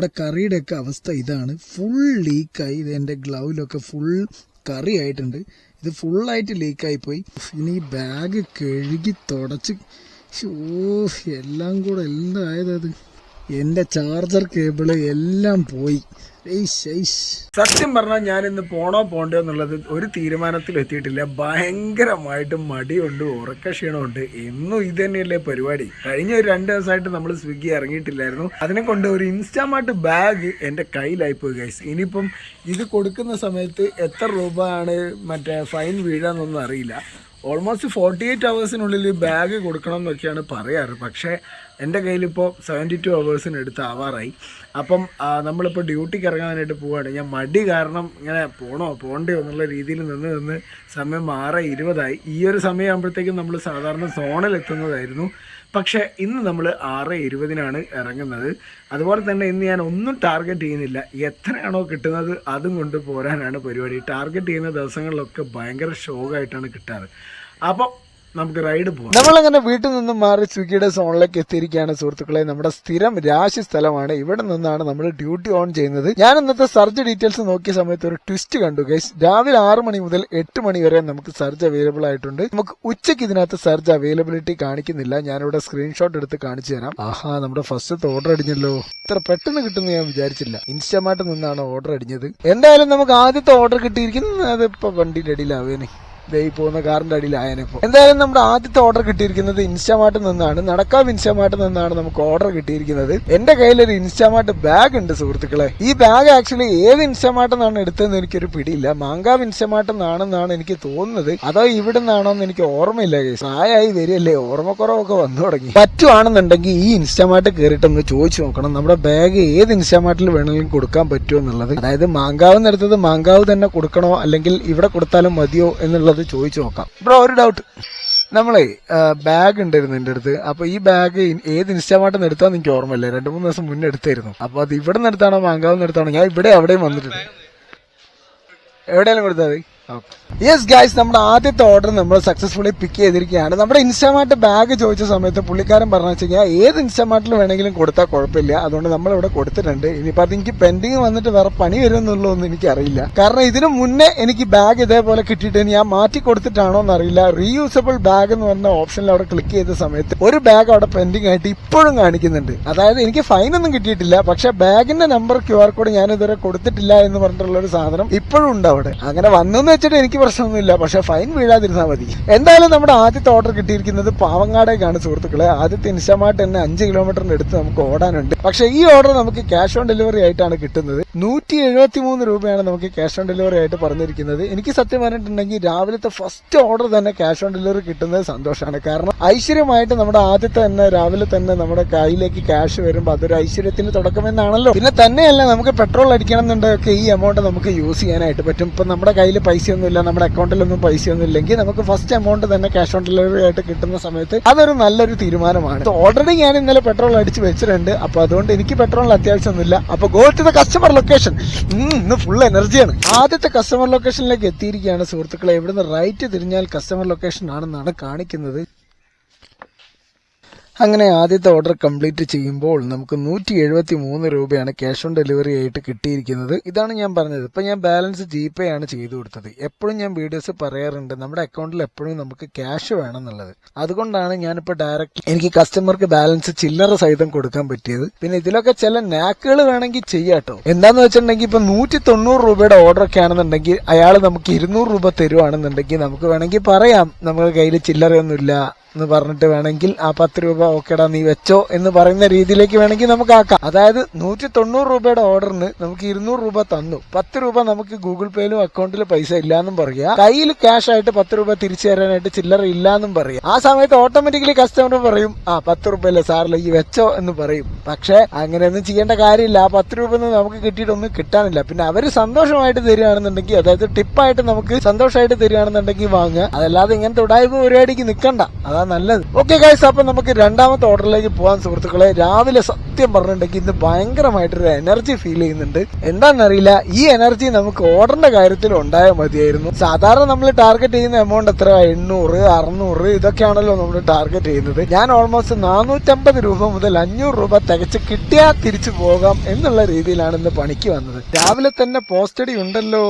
നമ്മുടെ കറിയുടെ ഒക്കെ അവസ്ഥ ഇതാണ്. ഫുൾ ലീക്കായി ഇത് എന്റെ ഗ്ലൗവിലൊക്കെ ഫുൾ കറി ആയിട്ടുണ്ട്. ഇത് ഫുള്ളായിട്ട് ലീക്കായി പോയി. ഇനി ബാഗ് കഴുകി തുടച്ച്. ഓ എല്ലാം കൂടെ എല്ലാം ആയതത് എന്റെ ചാർജർ കേബിൾ എല്ലാം പോയി. സത്യം പറഞ്ഞാൽ ഞാൻ ഇന്ന് പോണോ പോണ്ടോ എന്നുള്ളത് ഒരു തീരുമാനത്തിൽ എത്തിയിട്ടില്ല. ഭയങ്കരമായിട്ട് മടിയുണ്ട് ഉറക്ക ക്ഷീണമുണ്ട്. എന്നും ഇത് തന്നെയല്ലേ പരിപാടി. കഴിഞ്ഞ ഒരു രണ്ട് ദിവസമായിട്ട് നമ്മൾ സ്വിഗ്ഗി ഇറങ്ങിയിട്ടില്ലായിരുന്നു. അതിനെ കൊണ്ട് ഒരു ഇൻസ്റ്റാമാർട്ട് ബാഗ് എന്റെ കയ്യിലായി പോയി ഗൈസ് ഇനിയിപ്പം ഇത് കൊടുക്കുന്ന സമയത്ത് എത്ര രൂപയാണ് മറ്റേ ഫൈൻ വീഴാന്നൊന്നും അറിയില്ല. ഓൾമോസ്റ്റ് ഫോർട്ടി എയ്റ്റ് അവേഴ്സിനുള്ളിൽ ബാഗ് കൊടുക്കണം എന്നൊക്കെയാണ് പറയാറ്. പക്ഷേ എന്റെ കയ്യിലിപ്പോൾ സെവന്റി ടു അവേഴ്സിന് എടുത്ത് ആവാറായി അപ്പം നമ്മളിപ്പോൾ ഡ്യൂട്ടിക്ക് ഇറങ്ങാനായിട്ട് പോവുകയാണ് ഞാൻ മടി കാരണം ഇങ്ങനെ പോണോ പോണ്ടയോ എന്നുള്ള രീതിയിൽ നിന്ന് നിന്ന് സമയം ആറ് ഇരുപതായി. ഈ ഒരു സമയമാകുമ്പോഴത്തേക്കും നമ്മൾ സാധാരണ സോണിൽ എത്തുന്നതായിരുന്നു പക്ഷേ ഇന്ന് നമ്മൾ ആറ് ഇരുപതിനാണ് ഇറങ്ങുന്നത്. അതുപോലെ തന്നെ ഇന്ന് ഞാൻ ഒന്നും ടാർഗറ്റ് ചെയ്യുന്നില്ല. എത്രയാണോ കിട്ടുന്നത് അതും കൊണ്ട് പോരാനാണ് പരിപാടി. ടാർഗറ്റ് ചെയ്യുന്ന ദിവസങ്ങളിലൊക്കെ ഭയങ്കര ഷോക്കായിട്ടാണ് കിട്ടാറ്. അപ്പം നമുക്ക് റൈഡ് പോകാം നമ്മളങ്ങനെ വീട്ടിൽ നിന്നും മാറി സ്വിഗ്ഗിയുടെ സോണിലേക്ക് എത്തിയിരിക്കുകയാണ് സുഹൃത്തുക്കളെ. നമ്മുടെ സ്ഥിരം രാശി സ്ഥലമാണ്. ഇവിടെ നിന്നാണ് നമ്മൾ ഡ്യൂട്ടി ഓൺ ചെയ്യുന്നത്. ഞാൻ ഇന്നത്തെ സർജ് ഡീറ്റെയിൽസ് നോക്കിയ സമയത്ത് ഒരു ട്വിസ്റ്റ് കണ്ടു ഗൈസ് രാവിലെ ആറ് മണി മുതൽ എട്ട് മണി വരെ നമുക്ക് സർജ് അവൈലബിൾ ആയിട്ടുണ്ട്. നമുക്ക് ഉച്ചയ്ക്ക് ഇതിനകത്ത് സർജ് അവൈലബിലിറ്റി കാണിക്കുന്നില്ല. ഞാനിവിടെ സ്ക്രീൻഷോട്ട് എടുത്ത് കാണിച്ചു തരാം. ആഹാ നമ്മുടെ ഫസ്റ്റത്തെ ഓർഡർ അടിഞ്ഞല്ലോ. ഇത്ര പെട്ടെന്ന് കിട്ടുമെന്ന് ഞാൻ വിചാരിച്ചില്ല. ഇൻസ്റ്റമാറ്റിൽ നിന്നാണ് ഓർഡർ അടിഞ്ഞത്. എന്തായാലും നമുക്ക് ആദ്യത്തെ ഓർഡർ കിട്ടിയിരിക്കുന്നത് അതിപ്പോ വണ്ടിയുടെ അടിയിലാവേനെ. ദേ പോകുന്ന കാറിന്റെ അടിയിലായനിപ്പോ എന്തായാലും നമ്മുടെ ആദ്യത്തെ ഓർഡർ കിട്ടിയിരിക്കുന്നത് ഇൻസ്റ്റാമാർട്ടിൽ നിന്നാണ്. നടക്കാവ് ഇൻസ്റ്റാമാർട്ടിൽ നിന്നാണ് നമുക്ക് ഓർഡർ കിട്ടിയിരിക്കുന്നത്. എന്റെ കയ്യിൽ ഒരു ഇൻസ്റ്റാമാർട്ട് ബാഗ് ഉണ്ട് സുഹൃത്തുക്കളെ. ഈ ബാഗ് ആക്ച്വലി ഏത് ഇൻസ്റ്റാമാർട്ടിൽ നിന്നാണ് എടുത്തതെന്ന് എനിക്കൊരു പിടിയില്ല. മാങ്കാവ് ഇൻസ്റ്റാമാർട്ടിൽ നിന്നാണെന്നാണ് എനിക്ക് തോന്നുന്നത്. അതോ ഇവിടെ നിന്നാണോ എന്ന് എനിക്ക് ഓർമ്മയില്ല. പ്രായമായി വരികയല്ലേ ഓർമ്മക്കുറവൊക്കെ വന്നു തുടങ്ങി. പറ്റുവാണെന്നുണ്ടെങ്കിൽ ഈ ഇൻസ്റ്റാമാർട്ട് കയറിയിട്ടൊന്ന് ചോദിച്ചു നോക്കണം. നമ്മുടെ ബാഗ് ഏത് ഇൻസ്റ്റാമാർട്ടിൽ വേണമെങ്കിലും കൊടുക്കാൻ പറ്റുമോ എന്നുള്ളത്. അതായത് മാങ്കാവ് എടുത്തത് മാങ്കാവ് തന്നെ കൊടുക്കണോ? അല്ലെങ്കിൽ ഇവിടെ കൊടുത്താലും മതിയോ എന്നുള്ളത് ചോദിച്ചു നോക്കാം. ബ്രോ ഒരു ഡൗട്ട് നമ്മളെ ബാഗ് ഉണ്ടായിരുന്നു എന്റെ അടുത്ത്. അപ്പൊ ഈ ബാഗ് ഏത് ഇൻസ്റ്റാമാർട്ടിൽ നിന്ന് എടുത്താന്ന് എനിക്ക് ഓർമ്മയില്ല. രണ്ടു മൂന്ന് ദിവസം മുന്നേ എടുത്തായിരുന്നു. അപ്പൊ അത് ഇവിടെ നിന്ന് എടുത്താണോ മാങ്കാവ് നിന്ന് എടുത്താണോ? ഞാൻ ഇവിടെ അവിടെയും വന്നിട്ടുണ്ട് എവിടെയെങ്കിലും കൊടുത്താൽ മതി. യെസ് ഗൈസ് നമ്മുടെ ആദ്യത്തെ ഓർഡർ നമ്മൾ സക്സസ്ഫുള്ളി പിക്ക് ചെയ്തിരിക്കുകയാണ്. നമ്മുടെ ഇൻസ്റ്റാമാർട്ട് ബാഗ് ചോദിച്ച സമയത്ത് പുള്ളിക്കാരൻ പറഞ്ഞു വെച്ച് കഴിഞ്ഞാൽ ഏത് ഇൻസ്റ്റാമാർട്ടിൽ വേണമെങ്കിലും കൊടുത്താൽ കുഴപ്പമില്ല. അതുകൊണ്ട് നമ്മൾ ഇവിടെ കൊടുത്തിട്ടുണ്ട്. ഇനിയിപ്പോൾ അത് എനിക്ക് പെൻഡിങ് വന്നിട്ട് വേറെ പണി വരുമെന്നുള്ളതൊന്നും എനിക്കറിയില്ല. കാരണം ഇതിനു മുന്നേ എനിക്ക് ബാഗ് ഇതേപോലെ കിട്ടിയിട്ട് ഞാൻ മാറ്റി കൊടുത്തിട്ടാണോ എന്നറിയില്ല. റീയൂസബിൾ ബാഗ് എന്ന് പറഞ്ഞ ഓപ്ഷനിൽ അവിടെ ക്ലിക്ക് ചെയ്ത സമയത്ത് ഒരു ബാഗ് അവിടെ പെൻഡിങ് ആയിട്ട് ഇപ്പോഴും കാണിക്കുന്നുണ്ട്. അതായത് എനിക്ക് ഫൈൻ ഒന്നും കിട്ടിയിട്ടില്ല. പക്ഷെ ബാഗിന്റെ നമ്പർ ക്യു ആർ കോഡ് ഞാൻ ഇതുവരെ കൊടുത്തിട്ടില്ല എന്ന് പറഞ്ഞിട്ടുള്ള ഒരു സാധനം ഇപ്പോഴും ഉണ്ട് അവിടെ. അങ്ങനെ വന്നെന്ന് വെച്ചിട്ട് എനിക്ക് പ്രശ്നമൊന്നുമില്ല പക്ഷെ ഫൈൻ വീഴാതിരുന്നാൽ മതി. എന്തായാലും നമ്മുടെ ആദ്യത്തെ ഓർഡർ കിട്ടിയിരിക്കുന്നത് പാവങ്ങാടേക്കാണ് സുഹൃത്തുക്കളെ. ആദ്യത്തെ ഇൻസ്റ്റമായിട്ട് തന്നെ അഞ്ച് കിലോമീറ്ററിന് എടുത്ത് നമുക്ക് ഓടാനുണ്ട്. പക്ഷെ ഈ ഓർഡർ നമുക്ക് ക്യാഷ് ഓൺ ഡെലിവറി ആയിട്ടാണ് കിട്ടുന്നത്. നൂറ്റി എഴുപത്തി മൂന്ന് രൂപയാണ് നമുക്ക് ക്യാഷ് ഓൺ ഡെലിവറി ആയിട്ട് പറഞ്ഞിരിക്കുന്നത്. എനിക്ക് സത്യം പറഞ്ഞിട്ടുണ്ടെങ്കിൽ രാവിലത്തെ ഫസ്റ്റ് ഓർഡർ തന്നെ ക്യാഷ് ഓൺ ഡെലിവറി കിട്ടുന്നത് സന്തോഷമാണ് കാരണം ഐശ്വര്യമായിട്ട് നമ്മുടെ ആദ്യത്തെ തന്നെ രാവിലെ തന്നെ നമ്മുടെ കയ്യിലേക്ക് ക്യാഷ് വരുമ്പോൾ അതൊരു ഐശ്വര്യത്തിന് തുടക്കമെന്നാണല്ലോ. പിന്നെ തന്നെയല്ല നമുക്ക് പെട്രോൾ അടിക്കണം എന്നുണ്ടെങ്കിൽ ഈ എമൗണ്ട് നമുക്ക് യൂസ് ചെയ്യാനായിട്ട് പറ്റും. ഇപ്പൊ നമ്മുടെ കയ്യിൽ പൈസയൊന്നുമില്ല നമ്മുടെ അക്കൗണ്ടിലൊന്നും പൈസയൊന്നും ഇല്ലെങ്കിൽ നമുക്ക് ഫസ്റ്റ് എമൗണ്ട് തന്നെ ക്യാഷ് ഓൺ ഡെലിവറി ആയിട്ട് കിട്ടുന്ന സമയത്ത് അതൊരു നല്ലൊരു തീരുമാനമാണ്. ഓൾറെഡി ഞാൻ ഇന്നലെ പെട്രോൾ അടിച്ച് വെച്ചിട്ടുണ്ട്. അപ്പൊ അതുകൊണ്ട് എനിക്ക് പെട്രോളിന് അത്യാവശ്യമൊന്നുമില്ല. അപ്പൊ go to the customer location ഇന്ന് ഫുൾ എനർജിയാണ് ആദ്യത്തെ കസ്റ്റമർ ലൊക്കേഷനിലേക്ക് എത്തിയിരിക്കുകയാണ് സുഹൃത്തുക്കളെ. ഇവിടുന്ന് റൈറ്റ് തിരിഞ്ഞാൽ കസ്റ്റമർ ലൊക്കേഷൻ ആണെന്നാണ് കാണിക്കുന്നത്. അങ്ങനെ ആദ്യത്തെ ഓർഡർ കംപ്ലീറ്റ് ചെയ്യുമ്പോൾ നമുക്ക് നൂറ്റി എഴുപത്തി മൂന്ന് രൂപയാണ് ക്യാഷ് ഓൺ ഡെലിവറി ആയിട്ട് കിട്ടിയിരിക്കുന്നത്. ഇതാണ് ഞാൻ പറഞ്ഞത്. ഇപ്പം ഞാൻ ബാലൻസ് ജി പേ ആണ് ചെയ്തു കൊടുത്തത്. എപ്പോഴും ഞാൻ വീഡിയോസ് പറയാറുണ്ട്. നമ്മുടെ അക്കൗണ്ടിൽ എപ്പോഴും നമുക്ക് ക്യാഷ് വേണം എന്നുള്ളത് അതുകൊണ്ടാണ് ഞാനിപ്പോൾ ഡയറക്റ്റ് എനിക്ക് കസ്റ്റമർക്ക് ബാലൻസ് ചില്ലറ സഹിതം കൊടുക്കാൻ പറ്റിയത്. പിന്നെ ഇതിലൊക്കെ ചില നാക്കുകൾ വേണമെങ്കിൽ ചെയ്യാട്ടോ. എന്താന്ന് വെച്ചിട്ടുണ്ടെങ്കിൽ ഇപ്പം നൂറ്റി തൊണ്ണൂറ് രൂപയുടെ ഓർഡർ ഒക്കെ ആണെന്നുണ്ടെങ്കിൽ അയാൾ നമുക്ക് ഇരുന്നൂറ് രൂപ തരുവാണെന്നുണ്ടെങ്കിൽ നമുക്ക് വേണമെങ്കിൽ പറയാം. നമ്മുടെ കയ്യിൽ ചില്ലറയൊന്നുമില്ല എന്ന് പറഞ്ഞിട്ട് വേണമെങ്കിൽ ആ പത്ത് രൂപ ഓക്കേടാ നീ വെച്ചോ എന്ന് പറയുന്ന രീതിയിലേക്ക് വേണമെങ്കിൽ നമുക്ക് ആക്കാം. അതായത് നൂറ്റി തൊണ്ണൂറ് രൂപയുടെ ഓർഡറിന് നമുക്ക് ഇരുന്നൂറ് രൂപ തന്നു. പത്ത് രൂപ നമുക്ക് ഗൂഗിൾ പേയിലും അക്കൗണ്ടിൽ പൈസ ഇല്ലാന്നും പറയാ കയ്യിൽ ക്യാഷ് ആയിട്ട് പത്ത് രൂപ തിരിച്ചു തരാനായിട്ട് ചില്ലറ ഇല്ലാന്നും പറയാം ആ സമയത്ത് ഓട്ടോമാറ്റിക്കലി കസ്റ്റമർ പറയും ആ പത്ത് രൂപ അല്ലേ സാറില്ല ഈ വെച്ചോ എന്ന് പറയും. പക്ഷെ അങ്ങനെയൊന്നും ചെയ്യേണ്ട കാര്യമില്ല. ആ പത്ത് രൂപ ഒന്നും നമുക്ക് കിട്ടിയിട്ടൊന്നും കിട്ടാനില്ല. പിന്നെ അവർ സന്തോഷമായിട്ട് തരികയാണെന്നുണ്ടെങ്കിൽ അതായത് ടിപ്പായിട്ട് നമുക്ക് സന്തോഷമായിട്ട് തരികയാണെന്നുണ്ടെങ്കിൽ വാങ്ങുക. അതല്ലാതെ ഇങ്ങനത്തെ ഉടായ്പ പരിപാടിക്ക് നിൽക്കണ്ട. അതാ നല്ലത്. ഓക്കെ ഗൈസ് അപ്പൊ നമുക്ക് രണ്ടാം രണ്ടാമത്തെ ഓർഡറിലേക്ക് പോകാൻ സുഹൃത്തുക്കളെ രാവിലെ സത്യം പറഞ്ഞിട്ടുണ്ടെങ്കിൽ ഇന്ന് ഭയങ്കരമായിട്ടൊരു എനർജി ഫീൽ ചെയ്യുന്നുണ്ട്. എന്താണെന്നറിയില്ല ഈ എനർജി നമുക്ക് ഓർഡറിന്റെ കാര്യത്തിൽ ഉണ്ടായാൽ മതിയായിരുന്നു. സാധാരണ നമ്മൾ ടാർഗറ്റ് ചെയ്യുന്ന എമൗണ്ട് എത്ര എണ്ണൂറ് അറുന്നൂറ് ഇതൊക്കെയാണല്ലോ നമ്മൾ ടാർഗറ്റ് ചെയ്യുന്നത്. ഞാൻ ഓൾമോസ്റ്റ് നാനൂറ്റമ്പത് രൂപ മുതൽ അഞ്ഞൂറ് രൂപ തികച്ച് കിട്ടിയാൽ തിരിച്ചു പോകാം എന്നുള്ള രീതിയിലാണ് ഇന്ന് പണിക്ക് വന്നത്. രാവിലെ തന്നെ പോസ്റ്റഡി ഉണ്ടല്ലോ.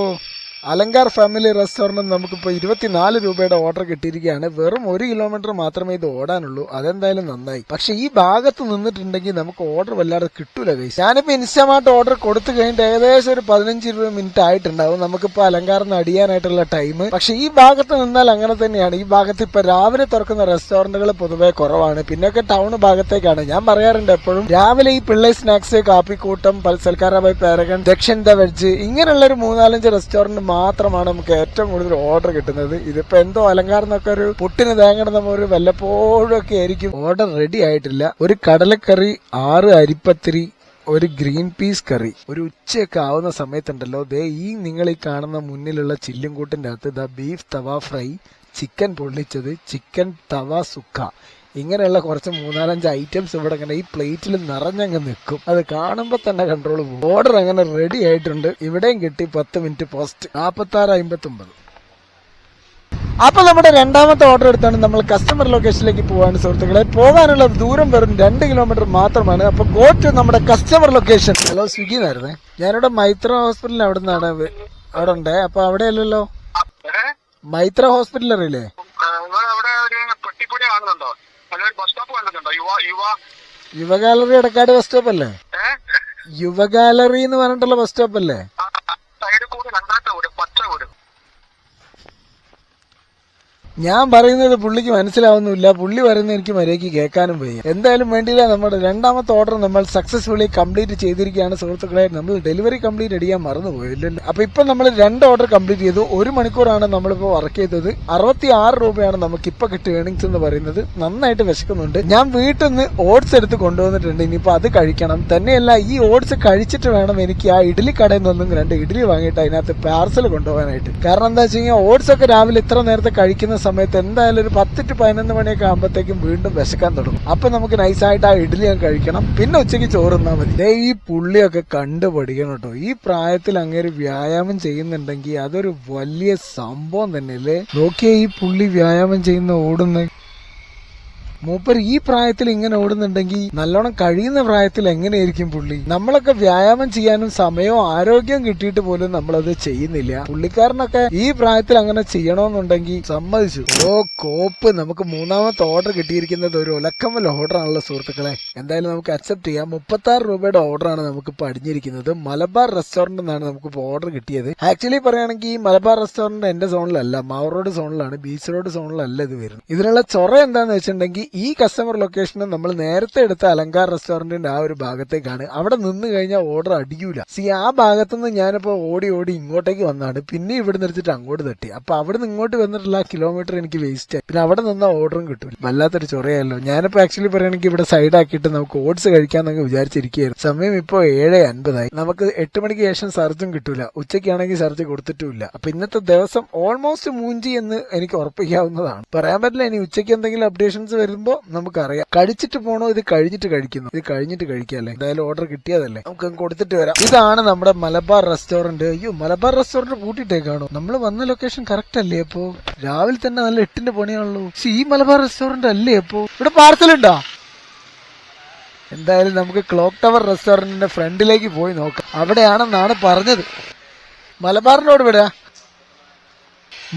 അലങ്കാർ ഫാമിലി റെസ്റ്റോറന്റ് നമുക്കിപ്പോൾ ഇരുപത്തിനാല് രൂപയുടെ ഓർഡർ കിട്ടിയിരിക്കുകയാണ്. വെറും ഒരു കിലോമീറ്റർ മാത്രമേ ഇത് ഓടാനുള്ളൂ. അതെന്തായാലും നന്നായി. പക്ഷെ ഈ ഭാഗത്ത് നിന്നിട്ടുണ്ടെങ്കിൽ നമുക്ക് ഓർഡർ വല്ലാതെ കിട്ടൂല കൈസ് ഞാനിപ്പോൾ ഇൻസ്റ്റമാർട്ട് ഓർഡർ കൊടുത്തു കഴിഞ്ഞിട്ട് ഏകദേശം ഒരു പതിനഞ്ച് ഇരുപത് മിനിറ്റ് ആയിട്ടുണ്ടാവും. നമുക്കിപ്പോൾ അലങ്കാറിന് അടിയാനായിട്ടുള്ള ടൈം പക്ഷെ ഈ ഭാഗത്ത് നിന്നാൽ അങ്ങനെ തന്നെയാണ്. ഈ ഭാഗത്ത് ഇപ്പോൾ രാവിലെ തുറക്കുന്ന റെസ്റ്റോറന്റുകൾ പൊതുവെ കുറവാണ്. പിന്നൊക്കെ ടൗൺ ഭാഗത്തേക്കാണ്. ഞാൻ പറയാറുണ്ട് എപ്പോഴും രാവിലെ ഈ പിള്ളേ സ്നാക്സ് കാപ്പിക്കൂട്ടം പൽസൽക്കാരാബായ് പാരഗൺ ദക്ഷിൺ ദ വെജ് ഇങ്ങനെയുള്ള ഒരു മൂന്നാലഞ്ച് റെസ്റ്റോറന്റ് മാത്രമാണ് നമുക്ക് ഏറ്റവും കൂടുതൽ ഓർഡർ കിട്ടുന്നത്. ഇതിപ്പോ എന്തോ അലങ്കാരം എന്നൊക്കെ ഒരു പുട്ടിന് നമ്മ ഒരു വല്ലപ്പോഴും ഒക്കെ ആയിരിക്കും. ഓർഡർ റെഡി ആയിട്ടില്ല. ഒരു കടലക്കറി ആറ് അരിപ്പത്തിരി ഒരു ഗ്രീൻ പീസ് കറി. ഒരു ഉച്ചയൊക്കെ ആവുന്ന സമയത്തുണ്ടല്ലോ. ദേ ഈ നിങ്ങൾ ഈ കാണുന്ന മുന്നിലുള്ള ചില്ലും കൂട്ടിന്റെ അകത്ത് the beef tawa fry chicken പൊള്ളിച്ചത് ചിക്കൻ തവ സുക്ക. ഇങ്ങനെയുള്ള കുറച്ച് മൂന്നാലഞ്ച് ഐറ്റംസ് ഇവിടെ ഇങ്ങനെ ഈ പ്ലേറ്റിൽ നിറഞ്ഞങ്ങ് നിൽക്കും. അത് കാണുമ്പോൾ തന്നെ കൺട്രോൾ പോകും. ഓർഡർ അങ്ങനെ റെഡി ആയിട്ടുണ്ട്. ഇവിടെയും കിട്ടി പത്ത് മിനിറ്റ് പോസ്റ്റ് നാൽപ്പത്തി ആറ് അമ്പത്തി ഒമ്പത് അപ്പൊ നമ്മുടെ രണ്ടാമത്തെ ഓർഡർ എടുത്താണ് നമ്മൾ കസ്റ്റമർ ലൊക്കേഷനിലേക്ക് പോകാൻ സുഹൃത്തുക്കളെ. പോകാനുള്ള ദൂരം വെറും രണ്ട് കിലോമീറ്റർ മാത്രമാണ്. അപ്പൊ ഗോ ടു നമ്മുടെ കസ്റ്റമർ ലൊക്കേഷൻ ഹലോ സ്വിഗ്ഗി എന്നായിരുന്നേ ഞാനിവിടെ മൈത്ര ഹോസ്പിറ്റലിൽ അവിടെ നിന്നാണ് അവിടെ ഉണ്ടേ. അപ്പൊ അവിടെ അല്ലല്ലോ ഏ? മൈത്ര ഹോസ്പിറ്റൽ അറിയില്ലേ? അവിടെ ഒരു പെട്ടിപ്പൊടി കാണുന്നുണ്ടോ? അല്ലെങ്കിൽ ബസ് സ്റ്റോപ്പ് കണ്ടിട്ടുണ്ടോ? യുവ യുവ. യുവ ഗാലറി എടക്കാട് ബസ് സ്റ്റോപ്പ് അല്ലേ? യുവ ഗാലറി എന്ന് പറഞ്ഞിട്ടുള്ള ബസ് സ്റ്റോപ്പ് അല്ലേ സൈഡിൽ കൂടെ രണ്ടാമത്തെ വീട് പച്ച വീട് ഞാൻ പറയുന്നത് പുള്ളിക്ക് മനസ്സിലാവുന്നില്ല. പുള്ളി പറയുന്നത് എനിക്ക് മര്യാദയ്ക്ക് കേൾക്കാനും വയ്യ. എന്തായാലും വേണ്ടിയില്ല നമ്മുടെ രണ്ടാമത്തെ ഓർഡർ നമ്മൾ സക്സസ്ഫുള്ളി കംപ്ലീറ്റ് ചെയ്തിരിക്കുകയാണ് സുഹൃത്തുക്കളെ. നമ്മൾ ഡെലിവറി കംപ്ലീറ്റ് അടിയാൻ മറന്നുപോയില്ലല്ലോ. അപ്പൊ ഇപ്പൊ നമ്മൾ രണ്ട് ഓർഡർ കംപ്ലീറ്റ് ചെയ്തു. ഒരു മണിക്കൂറാണ് നമ്മളിപ്പോ വർക്ക് ചെയ്തത്. അറുപത്തി ആറ് രൂപയാണ് നമുക്ക് ഇപ്പൊ കിട്ടിയ ഏണിങ്സ് എന്ന് പറയുന്നത്. നന്നായിട്ട് വിശക്കുന്നുണ്ട്. ഞാൻ വീട്ടിൽ നിന്ന് ഓട്സ് എടുത്ത് കൊണ്ടുവന്നിട്ടുണ്ട്. ഇനിയിപ്പോ അത് കഴിക്കണം. തന്നെയല്ല ഈ ഓട്സ് കഴിച്ചിട്ട് വേണം എനിക്ക് ആ ഇഡ്ഡലി കടയിൽ നിന്നും രണ്ട് ഇഡ്ഡലി വാങ്ങിയിട്ട് അതിനകത്ത് പാർസൽ കൊണ്ടുപോകാനായിട്ട്. കാരണം എന്താ വെച്ച് കഴിഞ്ഞാൽ ഓട്സ് ഒക്കെ രാവിലെ ഇത്ര നേരത്തെ കഴിക്കുന്ന സമയത്ത് എന്തായാലും ഒരു പത്ത് ടു പതിനൊന്ന് മണിയൊക്കെ ആകുമ്പോഴത്തേക്കും വീണ്ടും വിശക്കാൻ തുടങ്ങും. അപ്പൊ നമുക്ക് നൈസായിട്ട് ആ ഇഡ്ഡലി കഴിക്കണം. പിന്നെ ഉച്ചയ്ക്ക് ചോറുന്നാ മതി. ദേ ഈ പുള്ളിയൊക്കെ കണ്ടു പഠിക്കണം കേട്ടോ ഈ പ്രായത്തിൽ അങ്ങേര് വ്യായാമം ചെയ്യുന്നുണ്ടെങ്കിൽ അതൊരു വലിയ സംഭവം തന്നെ അല്ലേ നോക്കിയാ ഈ പുള്ളി വ്യായാമം ചെയ്യുന്ന ഓടുന്ന മൂപ്പർ ഈ പ്രായത്തിൽ ഇങ്ങനെ ഓടുന്നുണ്ടെങ്കിൽ നല്ലോണം കഴിയുന്ന പ്രായത്തിൽ എങ്ങനെയായിരിക്കും പുള്ളി? നമ്മളൊക്കെ വ്യായാമം ചെയ്യാനും സമയവും ആരോഗ്യവും കിട്ടിയിട്ട് പോലും നമ്മളത് ചെയ്യുന്നില്ല. പുള്ളിക്കാരനൊക്കെ ഈ പ്രായത്തിൽ അങ്ങനെ ചെയ്യണമെന്നുണ്ടെങ്കിൽ സമ്മതിച്ചു. ഓ കോപ്പ്. നമുക്ക് മൂന്നാമത്തെ ഓർഡർ കിട്ടിയിരിക്കുന്നത് ഒരു ഒലക്കമ്മൽ ഓർഡർ ആണല്ലോ സുഹൃത്തുക്കളെ. എന്തായാലും നമുക്ക് അക്സെപ്റ്റ് ചെയ്യാം. മുപ്പത്തി ആറ് രൂപയുടെ ഓർഡറാണ് നമുക്ക് പടിഞ്ഞിരിക്കുന്നത്. മലബാർ റെസ്റ്റോറന്റ് എന്നാണ് നമുക്ക് ഓർഡർ കിട്ടിയത്. ആക്ച്വലി പറയുകയാണെങ്കിൽ ഈ മലബാർ റെസ്റ്റോറന്റ് എന്റെ സോണിലല്ല. മാവ് റോഡ് സോണിലാണ്. ബീച്ച് റോഡ് സോണിലല്ല ഇത് വരുന്നത്. ഇതിനുള്ള ചൊറ എന്താന്ന് വെച്ചിട്ടുണ്ടെങ്കിൽ ഈ കസ്റ്റമർ ലൊക്കേഷൻ നമ്മൾ നേരത്തെ എടുത്ത അലങ്കാർ റെസ്റ്റോറന്റിന്റെ ആ ഒരു ഭാഗത്തേക്കാണ്. അവിടെ നിന്ന് കഴിഞ്ഞാൽ ഓർഡർ അടിയൂല സി ആ ഭാഗത്തുനിന്ന് ഞാനിപ്പോ ഓടി ഓടി ഇങ്ങോട്ടേക്ക് വന്നാണ്. പിന്നെ ഇവിടെ നിർത്തിട്ട് അങ്ങോട്ട് തട്ടി. അപ്പൊ അവിടെ നിന്ന് ഇങ്ങോട്ട് വന്നിട്ടുള്ള കിലോമീറ്റർ എനിക്ക് വേസ്റ്റ് ആയി. പിന്നെ അവിടെ നിന്ന ഓർഡറും കിട്ടും വല്ലാത്തൊരു ചൊറയല്ലോ ഞാനിപ്പോ ആക്ച്വലി പറയുകയാണെങ്കിൽ ഇവിടെ സൈഡ് ആക്കിയിട്ട് നമുക്ക് ഓട്സ് കഴിക്കാന്നൊക്കെ വിചാരിച്ചിരിക്കുകയായിരുന്നു. സമയം ഇപ്പോൾ ഏഴ് അൻപതായി. നമുക്ക് എട്ട് മണിക്ക് ശേഷം സർജും കിട്ടൂല. ഉച്ചയ്ക്കാണെങ്കിൽ സർജ് കൊടുത്തിട്ടില്ല അപ്പൊ ഇന്നത്തെ ദിവസം ഓൾമോസ്റ്റ് മൂഞ്ചി എന്ന് എനിക്ക് ഉറപ്പിക്കാവുന്നതാണ്. പറയാൻ പറ്റില്ല ഇനി ഉച്ചയ്ക്ക് എന്തെങ്കിലും അപ്ഡേഷൻസ് വരുമ്പോ നമുക്കറിയാം. കഴിച്ചിട്ട് പോണോ? ഇത് കഴിഞ്ഞിട്ട് കഴിക്കുന്നു. ഇത് കഴിഞ്ഞിട്ട് കഴിക്കാല്ലേ എന്തായാലും ഓർഡർ കിട്ടിയതല്ലേ? നമുക്ക് കൊടുത്തിട്ട് വരാം. ഇതാണ് നമ്മുടെ മലബാർ റെസ്റ്റോറന്റ് അയ്യോ മലബാർ റെസ്റ്റോറന്റ് പൂട്ടിയിട്ടേക്കാണോ? നമ്മൾ വന്ന ലൊക്കേഷൻ കറക്റ്റ് അല്ലേ അപ്പോ? രാവിലെ തന്നെ നല്ല എട്ടിന്റെ പണിയാണല്ലോ. പക്ഷെ ഈ മലബാർ റെസ്റ്റോറന്റ് അല്ലേ അപ്പോ? ഇവിടെ പാർസൽ ഉണ്ടോ? എന്തായാലും നമുക്ക് ക്ലോക്ക് ടവർ റെസ്റ്റോറന്റിന്റെ ഫ്രണ്ടിലേക്ക് പോയി നോക്കാം. അവിടെയാണെന്നാണ് പറഞ്ഞത്. മലബാറിനോട് വിടാ.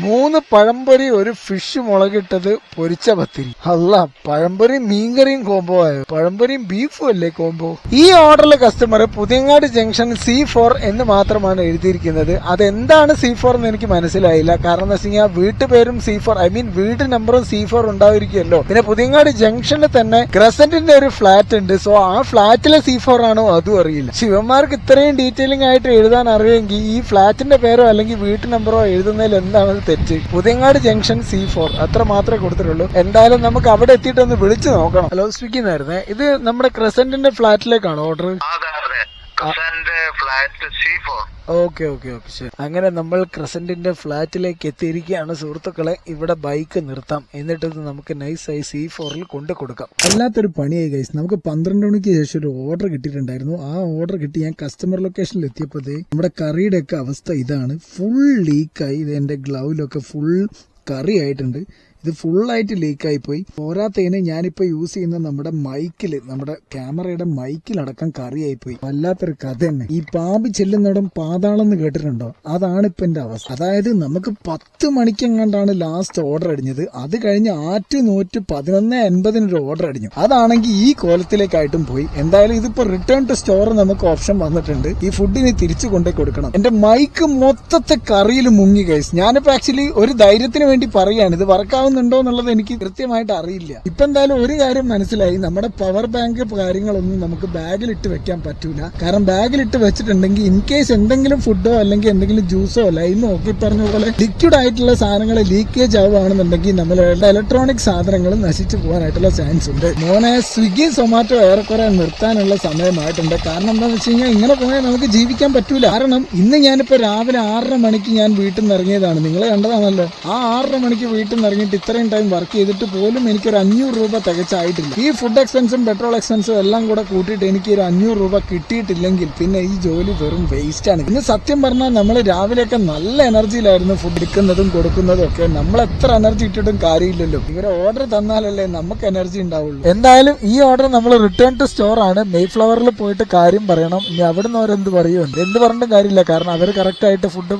മൂന്ന് പഴംപൊരി ഒരു ഫിഷ് മുളകിട്ടത് പൊരിച്ച പത്തിരി. അല്ല പഴംപൊരി മീൻകറിയും കോംബോ ആയോ? പഴംപൊരിയും ബീഫും അല്ലേ കോംബോ ഈ ഓർഡറിലെ customer Puthiyangad junction C four എന്ന് മാത്രമാണ് എഴുതിയിരിക്കുന്നത്. അതെന്താണ് സി ഫോർ എന്ന് എനിക്ക് മനസ്സിലായില്ല. കാരണം എന്താ വെച്ച് കഴിഞ്ഞാൽ വീട്ടുപേരും സി ഫോർ ഐ മീൻ വീട് നമ്പറും സി ഫോർ ഉണ്ടായിരിക്കുമല്ലോ. പിന്നെ പുതിയങ്ങാട് ജംഗ്ഷനിൽ തന്നെ ക്രസന്റിന്റെ ഒരു ഫ്ലാറ്റ് ഉണ്ട്. സോ ആ ഫ്ലാറ്റിലെ സി ഫോർ ആണോ? അതും അറിയില്ല. ശിവന്മാർക്ക് ഇത്രയും ഡീറ്റെയിലിംഗ് ആയിട്ട് എഴുതാൻ അറിയുമെങ്കിൽ ഈ ഫ്ലാറ്റിന്റെ പേരോ അല്ലെങ്കിൽ വീട്ടു നമ്പറോ എഴുതുന്നതിൽ എന്താണ് തെറ്റ്. പുതിയങ്ങാട് ജംഗ്ഷൻ സി ഫോർ അത്ര മാത്രമേ കൊടുത്തിട്ടുള്ളൂ. എന്തായാലും നമുക്ക് അവിടെ എത്തിയിട്ട് ഒന്ന് വിളിച്ചു നോക്കണം. ഹലോ സ്വിഗ്ഗി എന്നായിരുന്നേ ഇത് നമ്മുടെ ക്രസന്റിന്റെ ഫ്ലാറ്റിലേക്കാണോ order flat C four okay okay okay ശരി. അങ്ങനെ നമ്മൾ ക്രസന്റിന്റെ ഫ്ലാറ്റിലേക്ക് എത്തിയിരിക്കുകയാണ്. സുഹൃത്തുക്കളെ ഇവിടെ ബൈക്ക് നിർത്താം. എന്നിട്ട് ഇത് നമുക്ക് നൈസായി സി ഫോറിൽ കൊണ്ടു കൊടുക്കാം. അല്ലാത്തൊരു പണിയായി ഗൈസ് നമുക്ക് പന്ത്രണ്ട് മണിക്ക് ശേഷം ഒരു ഓർഡർ കിട്ടിയിട്ടുണ്ടായിരുന്നു. ആ ഓർഡർ കിട്ടി ഞാൻ കസ്റ്റമർ ലൊക്കേഷനിൽ എത്തിയപ്പോഴത്തേ നമ്മുടെ കറിയുടെ ഒക്കെ അവസ്ഥ ഇതാണ്. ഫുൾ ലീക്കായി ഇത് എന്റെ ഗ്ലൗവിലൊക്കെ ഫുൾ കറി ആയിട്ടുണ്ട്. ഇത് ഫുള്ളായിട്ട് ലീക്കായിപ്പോയി പോരാത്തതിന് ഞാനിപ്പോ യൂസ് ചെയ്യുന്ന നമ്മുടെ മൈക്കിൽ നമ്മുടെ ക്യാമറയുടെ മൈക്കിലടക്കം കറിയായിപ്പോയി. വല്ലാത്തൊരു കഥ തന്നെ. ഈ പാമ്പ് ചെല്ലുന്നിടം പാതാളം എന്ന് കേട്ടിട്ടുണ്ടോ? അതാണ് ഇപ്പൊ എന്റെ അവസ്ഥ. അതായത് നമുക്ക് പത്ത് മണിക്കെങ്ങാണ്ടാണ് ലാസ്റ്റ് ഓർഡർ അടിഞ്ഞത്. അത് കഴിഞ്ഞ് ആറ്റ് നൂറ്റ് പതിനൊന്ന് എൺപതിനൊരു ഓർഡർ അടിഞ്ഞു. അതാണെങ്കിൽ ഈ കോലത്തിലേക്കായിട്ടും പോയി. എന്തായാലും ഇതിപ്പോ റിട്ടേൺ ടു സ്റ്റോർ നമുക്ക് ഓപ്ഷൻ വന്നിട്ടുണ്ട്. ഈ ഫുഡിന് തിരിച്ചു കൊണ്ടേ കൊടുക്കണം. എന്റെ മൈക്ക് മൊത്തത്തെ കറിയിൽ മുങ്ങി കഴിച്ചു ഞാനിപ്പോ ആക്ച്വലി ഒരു ധൈര്യത്തിന് വേണ്ടി പറയാണ്. ഇത് വർക്കാവുന്നുണ്ടോ എന്നുള്ളത് എനിക്ക് കൃത്യമായിട്ട് അറിയില്ല. ഇപ്പൊ എന്തായാലും ഒരു കാര്യം മനസ്സിലായി. നമ്മുടെ പവർ ബാങ്ക് കാര്യങ്ങളൊന്നും നമുക്ക് ബാഗിലിട്ട് വെക്കാൻ പറ്റൂല. കാരണം ബാഗിലിട്ട് വെച്ചിട്ടുണ്ടെങ്കിൽ ഇൻ കേസ് എന്തെങ്കിലും ഫുഡോ അല്ലെങ്കിൽ എന്തെങ്കിലും ജ്യൂസോ ലൈമോ ഒക്കെ പറഞ്ഞ പോലെ ലിക്വിഡ് ആയിട്ടുള്ള സാധനങ്ങൾ ലീക്കേജ് ആവുകയാണെന്നുണ്ടെങ്കിൽ നമ്മളുടെ ഇലക്ട്രോണിക് സാധനങ്ങൾ നശിച്ചു പോകാനായിട്ടുള്ള ചാൻസ് ഉണ്ട്. മോനെ സ്വിഗ്ഗി സൊമാറ്റോ ഏറെക്കുറെ നിർത്താനുള്ള സമയമായിട്ടുണ്ട്. കാരണം എന്താണെന്ന് വെച്ച് കഴിഞ്ഞാൽ ഇങ്ങനെ പോയാൽ നമുക്ക് ജീവിക്കാൻ പറ്റൂല. കാരണം ഇന്ന് ഞാനിപ്പോ രാവിലെ ആറര മണിക്ക് ഞാൻ വീട്ടിൽ നിന്ന് ഇറങ്ങിയതാണ്. നിങ്ങൾ കണ്ടതാണല്ലോ. ആ ആറര മണിക്ക് വീട്ടിൽ നിന്ന് ഇറങ്ങിയിട്ട് ഇത്രയും ടൈം വർക്ക് ചെയ്തിട്ട് പോലും എനിക്ക് ഒരു അഞ്ഞൂറ് രൂപ തികച്ചായിട്ടില്ല. ഈ ഫുഡ് എക്സ്പെൻസും പെട്രോൾ എക്സ്പെൻസും എല്ലാം കൂടെ കൂട്ടിയിട്ട് എനിക്ക് ഒരു അഞ്ഞൂറ് രൂപ കിട്ടിയിട്ടില്ലെങ്കിൽ പിന്നെ ഈ ജോലി വെറും വേസ്റ്റ് ആണ്. ഇന്ന് സത്യം പറഞ്ഞാൽ നമ്മൾ രാവിലെയൊക്കെ നല്ല എനർജിയിലായിരുന്നു ഫുഡ് എടുക്കുന്നതും കൊടുക്കുന്നതും ഒക്കെ. നമ്മൾ എത്ര എനർജി ഇട്ടിട്ടും കാര്യമില്ലല്ലോ. ഇവരെ ഓർഡർ തന്നാലല്ലേ നമുക്ക് എനർജി ഉണ്ടാവുള്ളൂ. എന്തായാലും ഈ ഓർഡർ നമ്മൾ റിട്ടേൺ ടു സ്റ്റോർ ആണ്. മെയ് ഫ്ലവറിൽ പോയിട്ട് കാര്യം പറയണം. ഇനി അവിടുന്ന് അവരെന്ത് പറയുമോ എന്ത് പറഞ്ഞിട്ടും കാര്യമില്ല. കാരണം അവർ കറക്റ്റായിട്ട് ഫുഡ്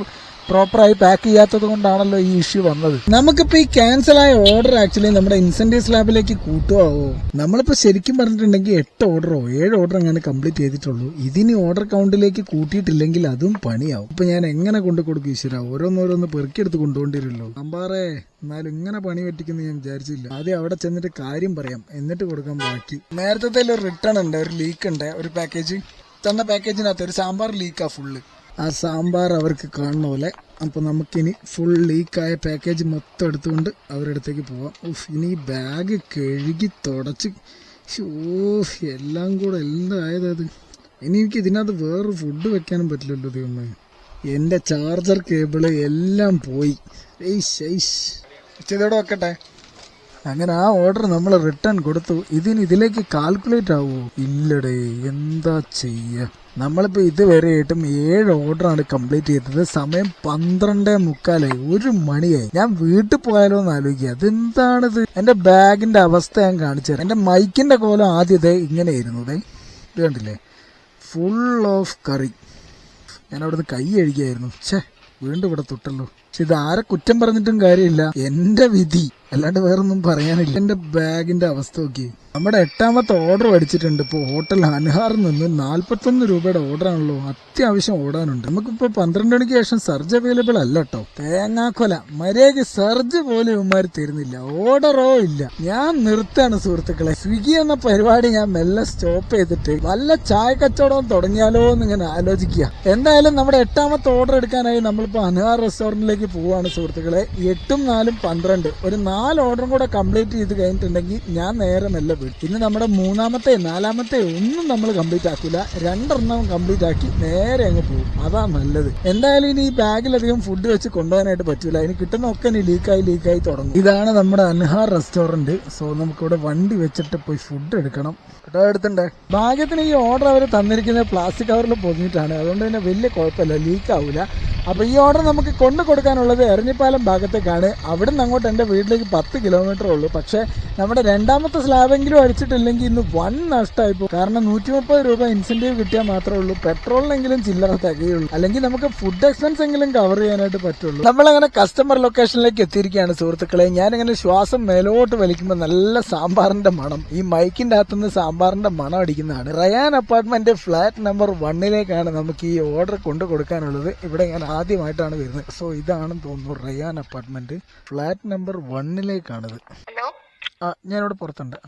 പ്രോപ്പറായി പാക്ക് ചെയ്യാത്തത് കൊണ്ടാണല്ലോ ഈ ഇഷ്യൂ വന്നത്. നമുക്കിപ്പോ ഈ ക്യാൻസൽ ആയ ഓർഡർ ആക്ച്വലി നമ്മുടെ ഇൻസെന്റീവ് സ്ലാബിലേക്ക് കൂട്ടുവാവോ? നമ്മളിപ്പോ ശരിക്കും പറഞ്ഞിട്ടുണ്ടെങ്കിൽ എട്ട് ഓർഡറോ ഏഴ് ഓർഡർ അങ്ങനെ കംപ്ലീറ്റ് ചെയ്തിട്ടുള്ളൂ. ഇതിന് ഓർഡർ കൗണ്ടിലേക്ക് കൂട്ടിയിട്ടില്ലെങ്കിൽ അതും പണിയാവും. ഇപ്പൊ ഞാൻ എങ്ങനെ കൊണ്ടു കൊടുക്കും ഈശ്വര? ഓരോന്നോരോന്ന് പെറുക്കിയെടുത്ത് കൊണ്ടുപോണ്ടിരുമല്ലോ അമ്പാറേ എന്നാലും ഇങ്ങനെ പണി പറ്റിക്കുന്നു ഞാൻ വിചാരിച്ചില്ല. ആദ്യം അവിടെ ചെന്നിട്ട് കാര്യം പറയാം. എന്നിട്ട് കൊടുക്കാൻ ബാക്കി. നേരത്തെ ഒരു റിട്ടേൺ ഉണ്ട് ഒരു ലീക്ക് ഉണ്ട് ഒരു പാക്കേജ് തന്ന പാക്കേജിനകത്ത് ഒരു സാമ്പാർ ലീക്കാ ഫുള്ള് ആ സാമ്പാർ അവർക്ക് കാണുന്ന പോലെ. അപ്പോൾ നമുക്കിനി ഫുൾ ലീക്കായ പാക്കേജ് മൊത്തം എടുത്തുകൊണ്ട് അവരുടെ അടുത്തേക്ക് പോവാം. ഉഫ് ഇനി ബാഗ് കഴുകി തുടച്ച്. ഷോ എല്ലാം കൂടെ എല്ലാം ആയതത് ഇനി എനിക്ക് ഇതിനകത്ത് വേറെ ഫുഡ് വെക്കാനും പറ്റില്ലല്ലോ ദൈവമേ. എന്റെ ചാർജർ കേബിൾ എല്ലാം പോയി. ഏയ്ഷ് ഏയ്ഷ്. ചെയ്തോടെ വെക്കട്ടെ. അങ്ങനെ ആ ഓർഡർ നമ്മൾ റിട്ടേൺ കൊടുത്തു. ഇതിന് ഇതിലേക്ക് കാൽക്കുലേറ്റ് ആവുമോ ഇല്ലടേ എന്താ ചെയ്യ? നമ്മളിപ്പോ ഇതുവരെയായിട്ടും ഏഴ് ഓർഡറാണ് കംപ്ലീറ്റ് ചെയ്തത്. സമയം പന്ത്രണ്ടേ മുക്കാലായി ഒരു മണിയായി. ഞാൻ വീട്ടിൽ പോയാലോ എന്ന് ആലോചിക്കുക. അതെന്താണിത്? എന്റെ ബാഗിന്റെ അവസ്ഥ ഞാൻ കാണിച്ചത് എന്റെ മൈക്കിന്റെ കോലം ആദ്യത്തെ ഇങ്ങനെയായിരുന്നു. ഇത് കണ്ടില്ലേ? ഫുൾ ഓഫ് കറി ഞാൻ അവിടുന്ന് കൈ കഴുകിയായിരുന്നു. ഛേ വീണ്ടും ഇവിടെ തൊട്ടല്ലോ. പക്ഷെ ഇത് ആരെ കുറ്റം പറഞ്ഞിട്ടും കാര്യമില്ല. എന്റെ വിധി. അല്ലാണ്ട് വേറൊന്നും പറയാനില്ല. എന്റെ ബാഗിന്റെ അവസ്ഥ നോക്കി. നമ്മുടെ എട്ടാമത്തെ ഓർഡർ അടിച്ചിട്ടുണ്ട് ഇപ്പോൾ ഹോട്ടൽ അൻഹാറിൽ നിന്ന് നാല്പത്തൊന്ന് രൂപയുടെ ഓർഡർ ആണല്ലോ. അത്യാവശ്യം ഓടാനുണ്ട്. നമുക്കിപ്പോ പന്ത്രണ്ട് മണിക്ക് ശേഷം സർജ് അവൈലബിൾ അല്ല കേട്ടോ തേങ്ങാക്കൊല. മര്യാദയ്ക്ക് സർജ് പോലും ഇവന്മാർ തരുന്നില്ല. ഓർഡറോ ഇല്ല. ഞാൻ നിർത്താണ് സുഹൃത്തുക്കളെ. സ്വിഗ്ഗി എന്ന പരിപാടി ഞാൻ മെല്ലെ സ്റ്റോപ്പ് ചെയ്തിട്ട് വല്ല ചായ കച്ചവടം തുടങ്ങിയാലോ എന്ന് ഇങ്ങനെ ആലോചിക്കുക. എന്തായാലും നമ്മുടെ എട്ടാമത്തെ ഓർഡർ എടുക്കാനായി നമ്മളിപ്പോ അൻഹാർ റെസ്റ്റോറന്റിലേക്ക് പോവാണ് സുഹൃത്തുക്കളെ. എട്ടും നാലും പന്ത്രണ്ട്. ഒരു നാല് ഓർഡറും കൂടെ കംപ്ലീറ്റ് ചെയ്ത് കഴിഞ്ഞിട്ടുണ്ടെങ്കിൽ ഞാൻ നേരെ മെല്ലെ വീഴും ഇന്ന് നമ്മുടെ മൂന്നാമത്തെ നാലാമത്തെ ഒന്നും നമ്മൾ കംപ്ലീറ്റ് ആക്കില്ല. രണ്ടെണ്ണം കംപ്ലീറ്റ് ആക്കി നേരെ അങ്ങ് പോകും അതാ നല്ലത്. എന്തായാലും ഇനി ഈ ബാഗിലധികം ഫുഡ് വെച്ച് കൊണ്ടുപോകാനായിട്ട് പറ്റൂല. ഇനി കിട്ടുന്ന ഒക്കെ ഇനി ലീക്കായി ലീക്കായി തുടങ്ങും. ഇതാണ് നമ്മുടെ അൻഹാർ റെസ്റ്റോറന്റ് സോ നമുക്കിവിടെ വണ്ടി വെച്ചിട്ട് പോയി ഫുഡ് എടുക്കണം. കേട്ടോ എടുത്തിണ്ടേ ഭാഗ്യത്തിന് ഈ ഓർഡർ അവർ തന്നിരിക്കുന്നത് പ്ലാസ്റ്റിക് കവറിൽ പൊതിഞ്ഞിട്ടാണ്. അതുകൊണ്ട് തന്നെ വലിയ കുഴപ്പമില്ല. ലീക്ക് ആവില്ല അപ്പൊ ഈ ഓർഡർ നമുക്ക് കൊണ്ടു കൊടുക്കാനുള്ളത് എറിഞ്ഞിപ്പാലം ഭാഗത്തേക്കാണ്. അവിടുന്ന് അങ്ങോട്ട് എന്റെ വീട്ടിലേക്ക് പത്ത് കിലോമീറ്റർ ഉള്ളൂ. പക്ഷേ നമ്മുടെ രണ്ടാമത്തെ സ്ലാബെങ്കിലും അടിച്ചിട്ടില്ലെങ്കിൽ ഇന്ന് വൺ നഷ്ടമായി പോകും. കാരണം നൂറ്റി മുപ്പത് രൂപ ഇൻസെന്റീവ് കിട്ടിയാൽ മാത്രമേ ഉള്ളൂ. പെട്രോളിനെങ്കിലും ചില്ലറ തികയുള്ളൂ. അല്ലെങ്കിൽ നമുക്ക് ഫുഡ് എക്സ്പെൻസ് എങ്കിലും കവർ ചെയ്യാനായിട്ട് പറ്റുള്ളൂ. നമ്മളങ്ങനെ കസ്റ്റമർ ലൊക്കേഷനിലേക്ക് എത്തിയിരിക്കുകയാണ് സുഹൃത്തുക്കളെ. ഞാനിങ്ങനെ ശ്വാസം മേലോട്ട് വലിക്കുമ്പോൾ നല്ല സാമ്പാറിന്റെ മണം. ഈ മൈക്കിന്റെ അകത്തുനിന്ന് സാമ്പാറിന്റെ മണം അടിക്കുന്നതാണ്. റയാൻ അപ്പാർട്ട്മെന്റ് ഫ്ലാറ്റ് നമ്പർ വണ്ണിലേക്കാണ് നമുക്ക് ഈ ഓർഡർ കൊണ്ടു കൊടുക്കാനുള്ളത്. ഇവിടെ ഞാൻ ആദ്യമായിട്ടാണ് വരുന്നത്. സോ ഇതാണെന്ന് തോന്നുന്നു റയാൻ അപ്പാർട്ട്മെന്റ് ഫ്ലാറ്റ് നമ്പർ വണ്ണിലേക്കാണിത് ആ ഞാനിവിടെ പുറത്തുണ്ട്.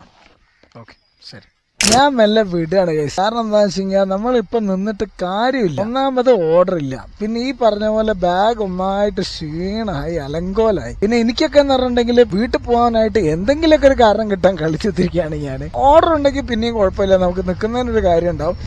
ഓക്കെ ശരി. ഞാൻ മെല്ലെ വിടുകയാണ് കേസ് കാരണം എന്താണെന്ന് വെച്ച് കഴിഞ്ഞാൽ നമ്മളിപ്പം നിന്നിട്ട് കാര്യമില്ല. ഒന്നാമത് ഓർഡർ ഇല്ല. പിന്നെ ഈ പറഞ്ഞ പോലെ ബാഗ് ഒന്നായിട്ട് ക്ഷീണമായി അലങ്കോലായി. പിന്നെ എനിക്കൊക്കെ എന്ന് പറഞ്ഞിട്ടുണ്ടെങ്കിൽ വീട്ടിൽ പോകാനായിട്ട് എന്തെങ്കിലുമൊക്കെ ഒരു കാരണം കിട്ടാൻ കളിച്ചെത്തിരിക്കുകയാണ് ഞാൻ ഓർഡർ ഉണ്ടെങ്കിൽ പിന്നെയും കുഴപ്പമില്ല. നമുക്ക് നിൽക്കുന്നതിനൊരു കാര്യം ഉണ്ടാവും.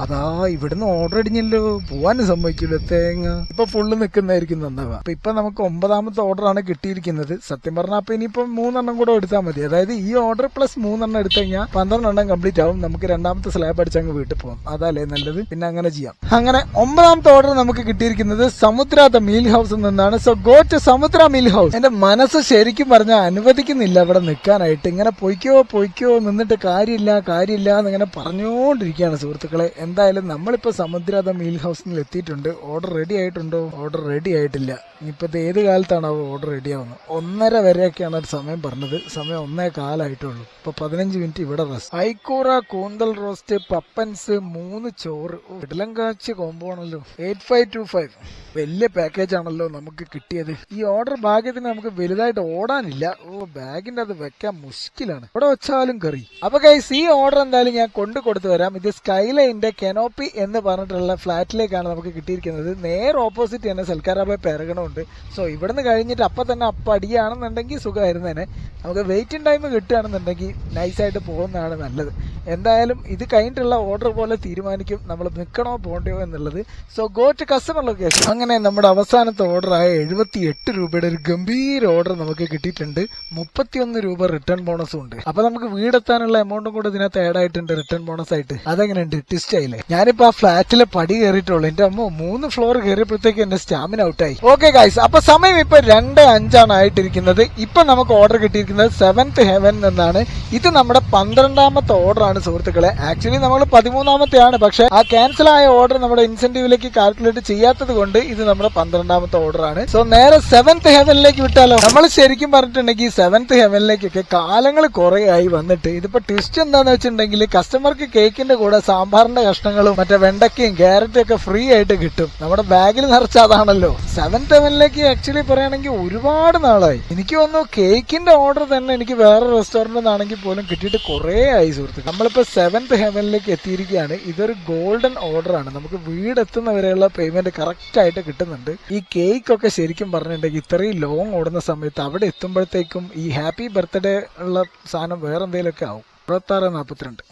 അതാ ഇവിടുന്ന് ഓർഡർ അടിഞ്ഞല്ലോ പോവാനും സമ്മതിക്കില്ല തേങ്ങ. ഇപ്പൊ ഫുള്ള് നിൽക്കുന്നതായിരിക്കും നന്നാവുക. അപ്പൊ ഇപ്പൊ നമുക്ക് ഒമ്പതാമത്തെ ഓർഡർ ആണ് കിട്ടിയിരിക്കുന്നത്. സത്യം പറഞ്ഞാൽ അപ്പൊ ഇനിയിപ്പം മൂന്നെണ്ണം കൂടെ എടുത്താൽ മതി. അതായത് ഈ ഓർഡർ പ്ലസ് മൂന്നെണ്ണം എടുത്തു കഴിഞ്ഞാൽ പന്ത്രണ്ടെണ്ണം കംപ്ലീറ്റ് ആവും. നമുക്ക് രണ്ടാമത്തെ സ്ലാബ് അടിച്ച് അങ്ങ് വീട്ടിൽ പോകാം അതല്ലേ നല്ലത്? പിന്നെ അങ്ങനെ ചെയ്യാം. അങ്ങനെ ഒമ്പതാമത്തെ ഓർഡർ നമുക്ക് കിട്ടിയിരിക്കുന്നത് സമുദ്ര ദ മീൽ ഹൗസിൽ നിന്നാണ്. So go to Samudra meal house എന്റെ മനസ്സ് ശരിക്കും പറഞ്ഞാൽ അനുവദിക്കുന്നില്ല അവിടെ നിൽക്കാനായിട്ട്. ഇങ്ങനെ പൊയ്ക്കോ പൊയ്ക്കോ നിന്നിട്ട് കാര്യമില്ല കാര്യമില്ല എന്നിങ്ങനെ പറഞ്ഞുകൊണ്ടിരിക്കുകയാണ് സുഹൃത്തുക്കളെ. എന്തായാലും നമ്മളിപ്പോ സമുദ്രാത മീൽ ഹൗസിൽ എത്തിയിട്ടുണ്ട്. ഓർഡർ റെഡി ആയിട്ടുണ്ടോ? ഓർഡർ റെഡി ആയിട്ടില്ല. ഇനിയിപ്പോ ഇത് ഏത് കാലത്താണ് ഓർഡർ റെഡി ആവുന്നത്? ഒന്നര വരെയൊക്കെയാണ് സമയം പറഞ്ഞത്. സമയം ഒന്നേ കാലായിട്ടുള്ളൂ. ഇപ്പൊ പതിനഞ്ച് മിനിറ്റ് ഇവിടെ റെസ്റ്റ് ഐക്കൂറ കൂന്തൽ റോസ്റ്റ് പപ്പൻസ് മൂന്ന് ചോറ്. ഇടലങ്കാച്ച് കോംബോ ആണല്ലോ. എയ്റ്റ് ഫൈവ് ടു ഫൈവ് വലിയ പാക്കേജ് ആണല്ലോ നമുക്ക് കിട്ടിയത്. ഈ ഓർഡർ ഭാഗ്യത്തിന് നമുക്ക് വലുതായിട്ട് ഓടാനില്ല. ഓ ബാഗിന്റെ അത് വെക്കാൻ മുഷ്കിലാണ്. ഇവിടെ വെച്ചാലും കറി. അപ്പൊ ഗൈസ് ഈ ഓർഡർ എന്തായാലും ഞാൻ കൊണ്ടു കൊടുത്തു വരാം ഇത് സ്കൈലൈന്റെ കെനോപ്പി എന്ന് പറഞ്ഞിട്ടുള്ള ഫ്ലാറ്റിലേക്കാണ് നമുക്ക് കിട്ടിയിരിക്കുന്നത്. നേരെ ഓപ്പോസിറ്റ് തന്നെ സൽക്കാരാബായ് പെരകണമുണ്ട് സോ ഇവിടുന്ന് കഴിഞ്ഞിട്ട് അപ്പം തന്നെ അപ്പ അടിയാണെന്നുണ്ടെങ്കിൽ സുഖമായിരുന്നേനെ. നമുക്ക് വെയിറ്റിംഗ് ടൈം കിട്ടുകയാണെന്നുണ്ടെങ്കിൽ നൈസായിട്ട് പോകുന്നതാണ് നല്ലത്. എന്തായാലും ഇത് കഴിഞ്ഞിട്ടുള്ള ഓർഡർ പോലെ തീരുമാനിക്കും. നമ്മൾ നിൽക്കണോ പോകണ്ടയോ എന്നുള്ളത്. So go to customer location അങ്ങനെ നമ്മുടെ അവസാനത്തെ ഓർഡർ ആയ എഴുപത്തി എട്ട് രൂപയുടെ ഒരു ഗംഭീര ഓർഡർ നമുക്ക് കിട്ടിയിട്ടുണ്ട്. മുപ്പത്തിയൊന്ന് രൂപ റിട്ടേൺ ബോണസും ഉണ്ട്. അപ്പൊ നമുക്ക് വീടെത്താനുള്ള എമൗണ്ടും കൂടെ ഇതിനകത്ത് ആഡ് ആയിട്ടുണ്ട് റിട്ടേൺ ബോണസ് ആയിട്ട്. അതെങ്ങനെയുണ്ട്? ട്വിസ്റ്റ് ആയില്ലേ ഞാനിപ്പോ ആ ഫ്ലാറ്റിലെ പടി കയറിയിട്ടുള്ളൂ. എന്റെ അമ്മ മൂന്ന് ഫ്ലോർ കയറിയപ്പോഴത്തേക്ക് എന്റെ സ്റ്റാമിന ഔട്ടായി. ഓക്കെ ഗൈസ് അപ്പൊ സമയം ഇപ്പൊ രണ്ട് അഞ്ചാണ് ആയിട്ടിരിക്കുന്നത്. ഇപ്പൊ നമുക്ക് ഓർഡർ കിട്ടിയിരിക്കുന്നത് സെവൻത് ഹെവൻ എന്നാണ്. ഇത് നമ്മുടെ പന്ത്രണ്ടാമത്തെ ഓർഡർ ആണ് സുഹൃത്തുക്കളെ. ആക്ച്വലി നമ്മൾ പതിമൂന്നാമത്തെ ആണ് പക്ഷെ ആ ക്യാൻസൽ ആയ ഓർഡർ നമ്മുടെ ഇൻസെന്റീവിലേക്ക് കാൽക്കുലേറ്റ് ചെയ്യാത്തത് കൊണ്ട് ഇത് നമ്മുടെ പന്ത്രണ്ടാമത്തെ ഓർഡർ ആണ്. സോ നേരെ സെവൻത് ഹെവനിലേക്ക് വിട്ടാലോ? നമ്മൾ ശരിക്കും പറഞ്ഞിട്ടുണ്ടെങ്കിൽ സെവൻത് ഹെവനിലേക്കൊക്കെ കാലങ്ങൾ കുറെ ആയി വന്നിട്ട് ഇതിപ്പോ ട്വിസ്റ്റ് എന്താന്ന് വെച്ചിട്ടുണ്ടെങ്കിൽ കസ്റ്റമർക്ക് കേക്കിന്റെ കൂടെ സാമ്പാറിന്റെ കഷ്ണങ്ങളും മറ്റേ വെണ്ടക്കയും ക്യാരറ്റും ഒക്കെ ഫ്രീ ആയിട്ട് കിട്ടും. നമ്മുടെ ബാഗിൽ നിറച്ച അതാണല്ലോ. സെവൻ ടെവനിലേക്ക് ആക്ച്വലി പറയുകയാണെങ്കിൽ ഒരുപാട് നാളായി. എനിക്ക് തോന്നുന്നു കേക്കിന്റെ ഓർഡർ തന്നെ എനിക്ക് വേറെ റെസ്റ്റോറന്റിൽ നിന്നാണെങ്കിൽ പോലും കിട്ടിയിട്ട് കുറേ ആയി സുഹൃത്തുക്കൾ നമ്മളിപ്പോ സെവൻത് ഹെവനിലേക്ക് എത്തിയിരിക്കുകയാണ്. ഇതൊരു ഗോൾഡൻ ഓർഡർ ആണ്. നമുക്ക് വീടെത്തുന്നവരെയുള്ള പേയ്മെന്റ് കറക്റ്റ് ആയിട്ട് കിട്ടുന്നുണ്ട്. ഈ കേക്ക് ഒക്കെ ശരിക്കും പറഞ്ഞിട്ടുണ്ടെങ്കിൽ ഇത്രയും ലോങ് ഓടുന്ന സമയത്ത് അവിടെ എത്തുമ്പോഴത്തേക്കും ഈ ഹാപ്പി ബർത്ത്ഡേ ഉള്ള സാധനം വേറെ എന്തെങ്കിലുമൊക്കെ ആവും. അറുപത്താറ് നാൽപ്പത്തിരണ്ട്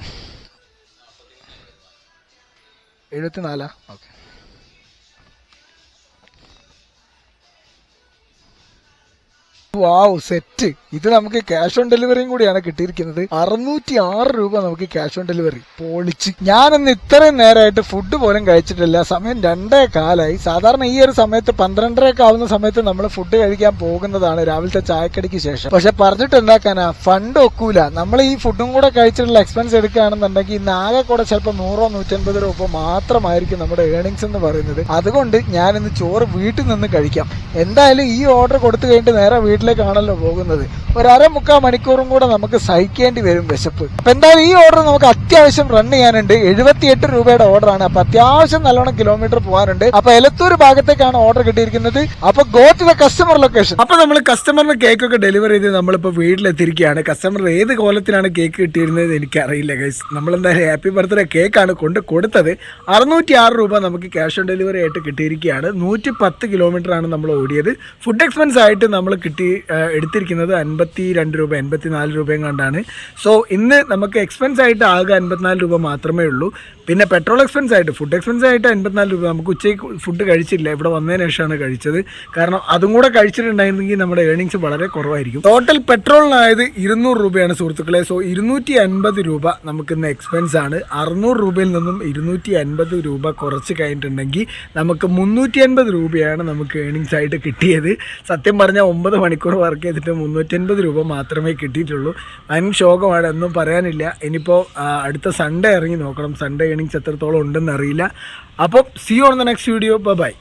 എഴുപത്തിനാലാ? ഓക്കെ. വാവ് സെറ്റ്. ഇത് നമുക്ക് ക്യാഷ് ഓൺ ഡെലിവറിയും കൂടിയാണ് കിട്ടിയിരിക്കുന്നത്. അറുന്നൂറ്റി ആറ് രൂപ നമുക്ക് ക്യാഷ് ഓൺ ഡെലിവറി പൊളിച്ച്. ഞാനിന്ന് ഇത്രയും നേരമായിട്ട് ഫുഡ് പോലും കഴിച്ചിട്ടില്ല. സമയം രണ്ടേ കാലായി. സാധാരണ ഈ ഒരു സമയത്ത് പന്ത്രണ്ടരയൊക്കെ ആവുന്ന സമയത്ത് നമ്മൾ ഫുഡ് കഴിക്കാൻ പോകുന്നതാണ് രാവിലത്തെ ചായക്കടിക്ക് ശേഷം. പക്ഷെ പറഞ്ഞിട്ട് എന്താക്കാനാ? ഫണ്ട് ഒക്കൂല. നമ്മൾ ഈ ഫുഡും കൂടെ കഴിച്ചിട്ടുള്ള എക്സ്പെൻസ് എടുക്കുകയാണെന്നുണ്ടെങ്കിൽ ഇന്ന് ആകെ കൂടെ ചിലപ്പോൾ നൂറോ നൂറ്റൻപത് രൂപ മാത്രമായിരിക്കും നമ്മുടെ ഏണിങ്സ് എന്ന് പറയുന്നത്. അതുകൊണ്ട് ഞാൻ ഇന്ന് ചോറ് വീട്ടിൽ നിന്ന് കഴിക്കാം. എന്തായാലും ഈ ഓർഡർ കൊടുത്തു കഴിഞ്ഞിട്ട് നേരെ വീട്ടിലേക്കാണല്ലോ പോകുന്നത്. ഒരു അരമുക്കാൽ മണിക്കൂറും കൂടെ നമുക്ക് സഹിക്കേണ്ടി വരും വിശപ്പ്. അപ്പൊ എന്തായാലും ഈ ഓർഡർ നമുക്ക് അത്യാവശ്യം റൺ ചെയ്യാനുണ്ട്. എഴുപത്തിയെട്ട് രൂപയുടെ ഓർഡറാണ് അപ്പൊ അത്യാവശ്യം നല്ലോണം കിലോമീറ്റർ പോകാനുണ്ട്. അപ്പൊ എലത്തൂർ ഭാഗത്തേക്കാണ് ഓർഡർ കിട്ടിയിരിക്കുന്നത്. അപ്പൊ ഗോ കസ്റ്റമർ ലൊക്കേഷൻ അപ്പൊ നമ്മൾ കസ്റ്റമറിന് കേക്ക് ഒക്കെ ഡെലിവറി ചെയ്ത് നമ്മളിപ്പോ വീട്ടിലെത്തിയിരിക്കുകയാണ്. കസ്റ്റമർ ഏത് കോലത്തിലാണ് കേക്ക് കിട്ടിയിരുന്നത് എനിക്ക് അറിയില്ല ഗൈസ് നമ്മൾ എന്തായാലും ഹാപ്പി ബർത്ത്ഡേ കേക്കാണ് കൊണ്ട് കൊടുത്തത്. അറുന്നൂറ്റി ആറ് രൂപ നമുക്ക് ക്യാഷ് ഓൺ ഡെലിവറി ആയിട്ട് കിട്ടിയിരിക്കുകയാണ്. നൂറ്റി പത്ത് കിലോമീറ്റർ ആണ് നമ്മൾ ഓടിയത്. ഫുഡ് എക്സ്പെൻസ് ആയിട്ട് നമ്മൾ കിട്ടി എടുത്തിരിക്കുന്നത് അൻപത്തി രണ്ട് രൂപ എൺപത്തി നാല് രൂപയും കണ്ടാണ്. സോ ഇന്ന് നമുക്ക് എക്സ്പെൻസ് ആയിട്ട് ആകെ അൻപത്തിനാല് രൂപ മാത്രമേ ഉള്ളൂ. പിന്നെ പെട്രോൾ എക്സ്പെൻസ് ആയിട്ട് ഫുഡ് എക്സ്പെൻസ് ആയിട്ട് അൻപത്തിനാല് രൂപ. നമുക്ക് ഉച്ചയ്ക്ക് ഫുഡ് കഴിച്ചില്ല. ഇവിടെ വന്നതിന് ശേഷമാണ് കഴിച്ചത്. കാരണം അതും കൂടെ കഴിച്ചിട്ടുണ്ടായിരുന്നെങ്കിൽ നമ്മുടെ ഏണിങ്സ് വളരെ കുറവായിരിക്കും. ടോട്ടൽ പെട്രോളിനായത് ഇരുന്നൂറ് രൂപയാണ് സുഹൃത്തുക്കളെ. സോ ഇരുന്നൂറ്റി അൻപത് രൂപ നമുക്ക് ഇന്ന് എക്സ്പെൻസ് ആണ്. അറുന്നൂറ് രൂപയിൽ നിന്നും ഇരുന്നൂറ്റി അൻപത് രൂപ കുറച്ച് കഴിഞ്ഞിട്ടുണ്ടെങ്കിൽ നമുക്ക് മുന്നൂറ്റി അൻപത് രൂപയാണ് നമുക്ക് ഏണിങ്സ് ആയിട്ട് കിട്ടിയത്. സത്യം പറഞ്ഞാൽ ഒമ്പത് മണിക്കൂർ വർക്ക് ചെയ്തിട്ട് മുന്നൂറ്റി അൻപത് രൂപ മാത്രമേ കിട്ടിയിട്ടുള്ളൂ. വൻ ശോകമാണ് എന്നും പറയാനില്ല. ഇനിയിപ്പോൾ അടുത്ത സൺഡേ ഇറങ്ങി നോക്കണം. സൺഡേ ഏണിങ്സ് എത്രത്തോളം ഉണ്ടെന്ന് അറിയില്ല അപ്പോൾ see on the next video bye